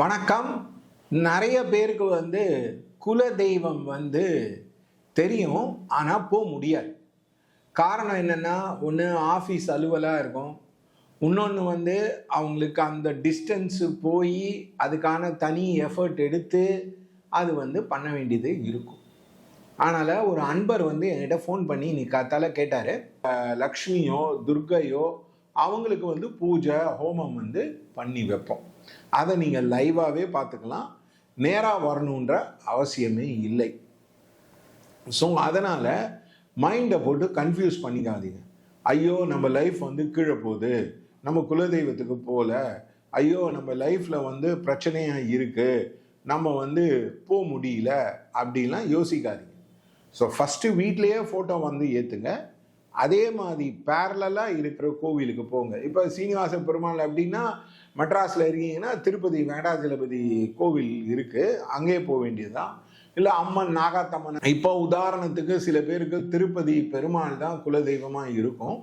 வணக்கம். நிறைய பேருக்கு வந்து குல தெய்வம் வந்து தெரியும் ஆனால் போக முடியாது. காரணம் என்னென்னா ஒன்று ஆஃபீஸ் அலுவலாக இருக்கும். இன்னொன்று வந்து அவங்களுக்கு அந்த டிஸ்டன்ஸு போய் அதுக்கான தனி எஃபர்ட் எடுத்து அது வந்து பண்ண வேண்டியது இருக்கும். அதனால் ஒரு அன்பர் வந்து என்கிட்ட ஃபோன் பண்ணி நீ கத்தால கேட்டார். லக்ஷ்மியோ துர்கையோ அவங்களுக்கு வந்து பூஜை ஹோமம் வந்து பண்ணி வைப்போம். அதை நீங்கள் லைவாகவே பார்த்துக்கலாம். நேராக வரணுன்ற அவசியமே இல்லை. ஸோ அதனால் மைண்டை போட்டு கன்ஃபியூஸ் பண்ணிக்காதீங்க. ஐயோ நம்ம லைஃப் வந்து கீழே போகுது. நம்ம குலதெய்வத்துக்கு போகல ஐயோ நம்ம லைஃப்பில் வந்து பிரச்சனையாக இருக்குது நம்ம வந்து போக முடியல. அப்படிலாம் யோசிக்காதீங்க. ஸோ ஃபஸ்ட்டு வீட்லேயே ஃபோட்டோ வந்து ஏற்றுங்க அதே மாதிரி பேரலாக இருக்கிற கோவிலுக்கு போங்க. இப்போ சீனிவாச பெருமாள் அப்படின்னா மெட்ராஸில் இருக்கீங்கன்னா திருப்பதி வேண்டாஜலபதி கோவில் இருக்குது அங்கேயே போக வேண்டியதுதான். இல்லை அம்மன் நாகாத்தம்மன். இப்போ உதாரணத்துக்கு சில பேருக்கு திருப்பதி பெருமாள் தான் குலதெய்வமாக இருக்கும்.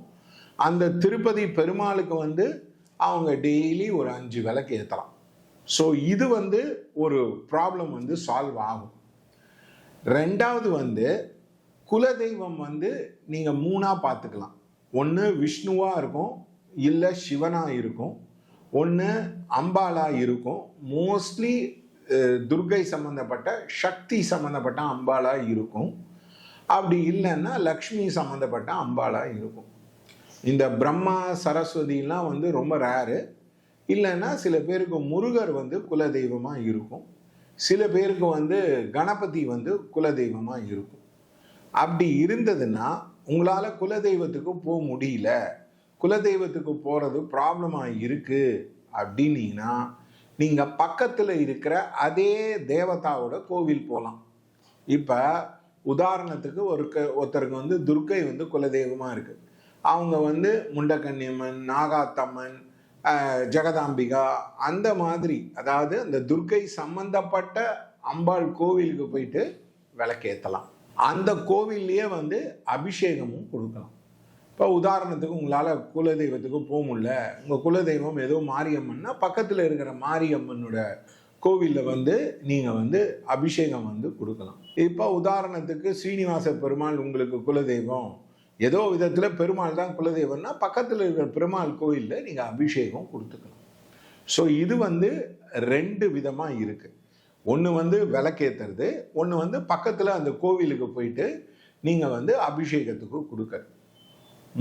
அந்த திருப்பதி பெருமாளுக்கு வந்து அவங்க டெய்லி ஒரு அஞ்சு விளக்கு ஏற்றலாம் ஸோ இது வந்து ஒரு ப்ராப்ளம் வந்து சால்வ் ஆகும். ரெண்டாவது வந்து குலதெய்வம் வந்து நீங்கள் மூணாக பார்த்துக்கலாம் ஒன்று விஷ்ணுவாக இருக்கும் இல்லை சிவனாக இருக்கும் ஒன்று அம்பாலாக இருக்கும். மோஸ்ட்லி துர்கை சம்மந்தப்பட்ட சக்தி சம்மந்தப்பட்ட அம்பாலாக இருக்கும். அப்படி இல்லைன்னா லக்ஷ்மி சம்மந்தப்பட்ட அம்பாலாக இருக்கும். இந்த பிரம்மா சரஸ்வதிலாம் வந்து ரொம்ப ரேரு இல்லைன்னா சில பேருக்கு முருகர் வந்து குலதெய்வமாக இருக்கும். சில பேருக்கு வந்து கணபதி வந்து குலதெய்வமாக இருக்கும். அப்படி இருந்ததுன்னா உங்களால் குலதெய்வத்துக்கு போக முடியல. குலதெய்வத்துக்கு போகிறது ப்ராப்ளமாக இருக்குது அப்படின்னீங்கன்னா நீங்கள் பக்கத்தில் இருக்கிற அதே தேவதாவோட கோவில் போகலாம் இப்போ உதாரணத்துக்கு ஒரு க- ஒருத்தருக்கு வந்து துர்க்கை வந்து குலதெய்வமாக இருக்குது அவங்க வந்து முண்டக்கன்னியம்மன் நாகாத்தம்மன் ஜெகதாம்பிகா அந்த மாதிரி அதாவது அந்த துர்க்கை சம்பந்தப்பட்ட அம்பாள் கோவிலுக்கு போயிட்டு விளக்கேற்றலாம் அந்த கோவில்லையே வந்து அபிஷேகமும் கொடுக்கலாம். இப்போ உதாரணத்துக்கு உங்களால் குலதெய்வத்துக்கு போக முடியல. உங்கள் குலதெய்வம் ஏதோ மாரியம்மன்னா பக்கத்தில் இருக்கிற மாரியம்மனோட கோவிலில் வந்து நீங்கள் வந்து அபிஷேகம் வந்து கொடுக்கலாம். இப்போ உதாரணத்துக்கு ஸ்ரீனிவாச பெருமாள் உங்களுக்கு குலதெய்வம். ஏதோ விதத்தில் பெருமாள் தான் குலதெய்வம்னா பக்கத்தில் இருக்கிற பெருமாள் கோயிலில் நீங்கள் அபிஷேகம் கொடுத்துக்கலாம். ஸோ இது வந்து ரெண்டு விதமாக இருக்குது ஒன்று வந்து விளக்கேற்றுறது ஒன்று வந்து பக்கத்தில் அந்த கோவிலுக்கு போயிட்டு நீங்கள் வந்து அபிஷேகத்துக்கு கொடுக்கறது.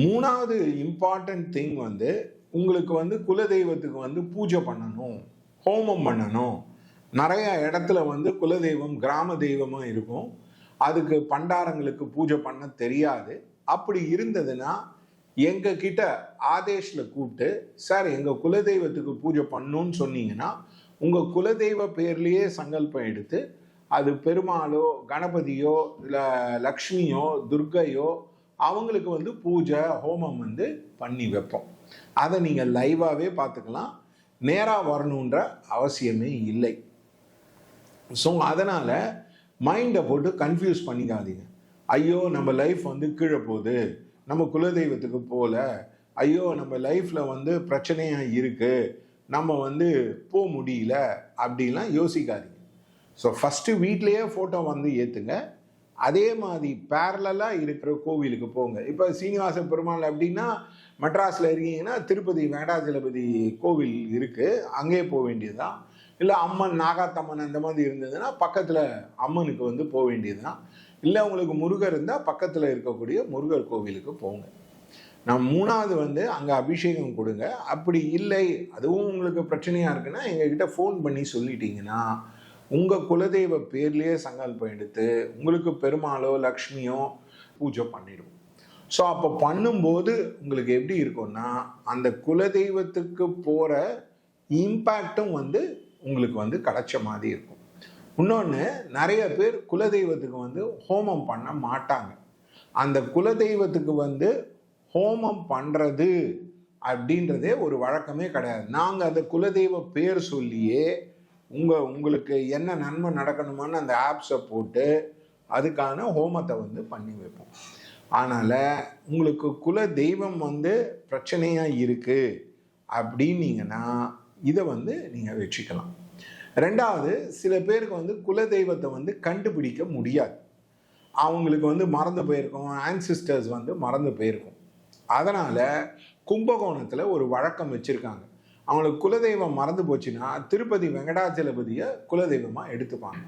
மூணாவது இம்பார்ட்டன்ட் திங் வந்து உங்களுக்கு வந்து குலதெய்வத்துக்கு வந்து பூஜை பண்ணணும் ஹோமம் பண்ணணும். நிறைய இடத்துல வந்து குலதெய்வம் கிராம தெய்வமாக இருக்கும். அதுக்கு பண்டாரங்களுக்கு பூஜை பண்ண தெரியாது. அப்படி இருந்ததுன்னா எங்ககிட்ட ஆதேஷில் கூப்பிட்டு சார் எங்கள் குலதெய்வத்துக்கு பூஜை பண்ணுன்னு சொன்னீங்கன்னா உங்கள் குலதெய்வ பேர்லேயே சங்கல்பம் எடுத்து அது பெருமாளோ கணபதியோ இல்லை லக்ஷ்மியோ துர்க்கையோ அவங்களுக்கு வந்து பூஜை ஹோமம் வந்து பண்ணி வைப்போம். அதை நீங்கள் லைவாகவே பார்த்துக்கலாம். நேராக வரணுன்ற அவசியமே இல்லை. ஸோ அதனால் மைண்டை போட்டு கன்ஃபியூஸ் பண்ணிக்காதீங்க. ஐயோ நம்ம லைஃப் வந்து கீழே போகுது. நம்ம குலதெய்வத்துக்கு போகல ஐயோ நம்ம லைஃப்பில் வந்து பிரச்சனையாக இருக்குது நம்ம வந்து போக முடியல அப்படிலாம் யோசிக்காதீங்க. ஸோ ஃபஸ்ட்டு வீட்லேயே ஃபோட்டோ வந்து ஏற்றுங்க அதே மாதிரி பேரலாக இருக்கிற கோவிலுக்கு போங்க. இப்போ சீனிவாச பெருமாள் அப்படின்னா மெட்ராஸில் இருக்கீங்கன்னா திருப்பதி வேண்டாஜலபதி கோவில் இருக்குது அங்கேயே போக வேண்டியதுதான். இல்லை அம்மன் நாகாத்தம்மன் அந்த மாதிரி இருந்ததுன்னா பக்கத்தில் அம்மனுக்கு வந்து போக வேண்டியதுதான். இல்லை உங்களுக்கு முருகர் இருந்தால் பக்கத்தில் இருக்கக்கூடிய முருகர் கோவிலுக்கு போங்க. நான் மூணாவது வந்து அங்கே அபிஷேகம் கொடுங்க. அப்படி இல்லை அதுவும் உங்களுக்கு பிரச்சனையாக இருக்குன்னா எங்ககிட்ட ஃபோன் பண்ணி சொல்லிட்டீங்கன்னா உங்கள் குலதெய்வ பேர்லேயே சங்கல்பம் எடுத்து உங்களுக்கு பெருமாளோ லக்ஷ்மியோ பூஜை பண்ணிடுவோம். ஸோ அப்போ பண்ணும்போது உங்களுக்கு எப்படி இருக்கும்னா அந்த குலதெய்வத்துக்கு போகிற இம்பேக்டும் வந்து உங்களுக்கு வந்து கிடைச்ச மாதிரி இருக்கும். இன்னொன்று நிறைய பேர் குலதெய்வத்துக்கு வந்து ஹோமம் பண்ண மாட்டாங்க. அந்த குலதெய்வத்துக்கு வந்து ஹோமம் பண்ணுறது அப்படின்றதே ஒரு வழக்கமே கிடையாது. நாங்கள் அந்த குலதெய்வ பேர் சொல்லியே உங்கள் உங்களுக்கு என்ன நன்மை நடக்கணுமான்னு அந்த ஆப்ஸை போட்டு அதுக்கான ஹோமத்தை வந்து பண்ணி வைப்போம். அதனால் உங்களுக்கு குல தெய்வம் வந்து பிரச்சனையாக இருக்குது அப்படின்னீங்கன்னா இதை வந்து நீங்கள் வச்சுக்கலாம் ரெண்டாவது சில பேருக்கு வந்து குலதெய்வத்தை வந்து கண்டுபிடிக்க முடியாது. அவங்களுக்கு வந்து மறந்து போயிருக்கும். ஆன்சிஸ்டர்ஸ் வந்து மறந்து போயிருக்கும். அதனால் கும்பகோணத்தில் ஒரு வழக்கம் வச்சுருக்காங்க. அவங்களுக்கு குலதெய்வம் மறந்து போச்சுன்னா திருப்பதி வெங்கடாச்சலபதியை குலதெய்வமாக எடுத்துப்பாங்க.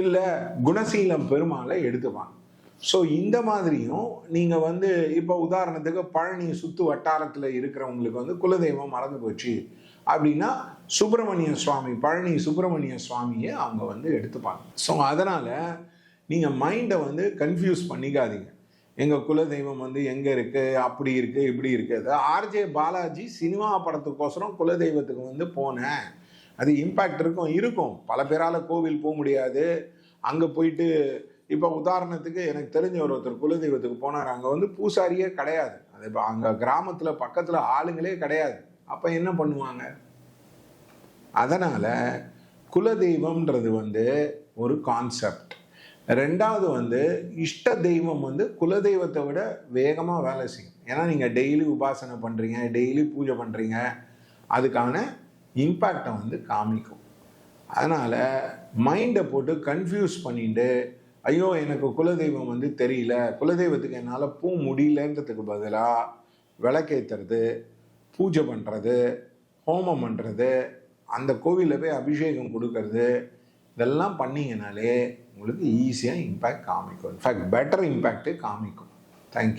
இல்லை குணசீலம் பெருமாளை எடுத்துப்பாங்க. ஸோ இந்த மாதிரியும் நீங்கள் வந்து இப்போ உதாரணத்துக்கு பழனி சுற்று வட்டாரத்தில் இருக்கிறவங்களுக்கு வந்து குலதெய்வம் மறந்து போச்சு அப்படின்னா சுப்பிரமணிய சுவாமி பழனி சுப்பிரமணிய சுவாமியை அவங்க வந்து எடுத்துப்பாங்க. ஸோ அதனால் நீங்கள் மைண்டை வந்து கன்ஃபியூஸ் பண்ணிக்காதீங்க. எங்கள் குலதெய்வம் வந்து எங்கே இருக்குது அப்படி இருக்குது இப்படி இருக்குது ஆர்ஜே பாலாஜி சினிமா படத்துக்கோசரம் குலதெய்வத்துக்கு வந்து போனேன். அது இம்பேக்ட் இருக்கும் இருக்கும். பல பேரால் கோவில் போக முடியாது. அங்கே போயிட்டு இப்போ உதாரணத்துக்கு எனக்கு தெரிஞ்ச ஒரு ஒருத்தர் குலதெய்வத்துக்கு போனார். அங்கே வந்து பூசாரியே கிடையாது. அது இப்போ அங்கே கிராமத்தில் பக்கத்தில் ஆளுங்களே கிடையாது. அப்போ என்ன பண்ணுவாங்க? அதனால் குலதெய்வம்ன்றது வந்து ஒரு கான்செப்ட் ரெண்டாவது வந்து இஷ்ட தெய்வம் வந்து குலதெய்வத்தை விட வேகமாக வேலை செய்யும். ஏன்னா நீங்கள் டெய்லி உபாசனை பண்ணுறீங்க டெய்லி பூஜை பண்ணுறீங்க அதுக்கான இம்பேக்டை வந்து காமிக்கும். அதனால் மைண்டை போட்டு கன்ஃபியூஸ் பண்ணிட்டு ஐயோ எனக்கு குலதெய்வம் வந்து தெரியல குலதெய்வத்துக்கு என்னால் பூ முடியலன்றதுக்கு பதிலாக விளக்கேற்றுறது பூஜை பண்ணுறது ஹோமம் பண்ணுறது அந்த கோவிலில் போய் அபிஷேகம் கொடுக்கறது இதெல்லாம் பண்ணீங்கனாலே உங்களுக்கு ஈஸியாக இம்பேக்ட் காமிக்கும். இன்ஃபேக்ட் பெட்டர் இம்பேக்டே காமிக்கும். தேங்க்யூ